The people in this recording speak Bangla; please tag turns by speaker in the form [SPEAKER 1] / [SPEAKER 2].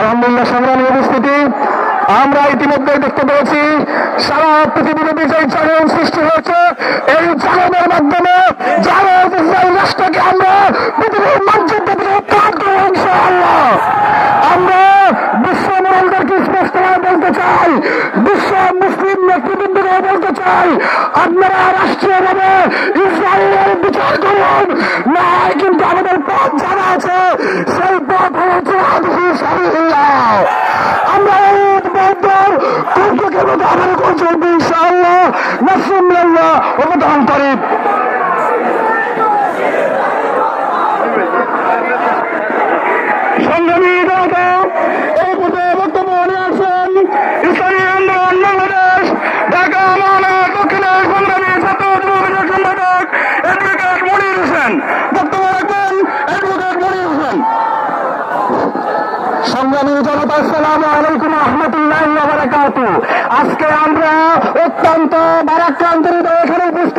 [SPEAKER 1] আলহামদুলিল্লাহ সংগ্রামী উপস্থিতি। আমরা ইতিমধ্যে দেখতে পেয়েছি সারা পৃথিবীর বিজয় জাগরণ সৃষ্টি হয়েছে। এই জাগরণের মাধ্যমে ইসরায়েল রাষ্ট্রকে আমরা পৃথিবীর মানচিত্র আমরা বিশ্ব মোড়লদেরকে স্পষ্টভাবে বলতে চাই, বিশ্ব মুসলিম নেতৃবৃন্দকে বলতে চাই, আপনারা রাষ্ট্রীয়ভাবে ইসরায়েলের বিচার করুন। না, কিন্তু আমাদের পথ জানা আছে, সেই পথ হচ্ছে আদেশি আমল করছি ইনশাআল্লাহ নাসুল্লাহ অবদান করি সংগ্রামী জনতা এই পর্যায়ে সংগ্রামী জনতা সালাম আলাইকুম আহমদুল্লাহ আজকে আমরা অত্যন্ত বারাক্রান্ত এখানে উপস্থিত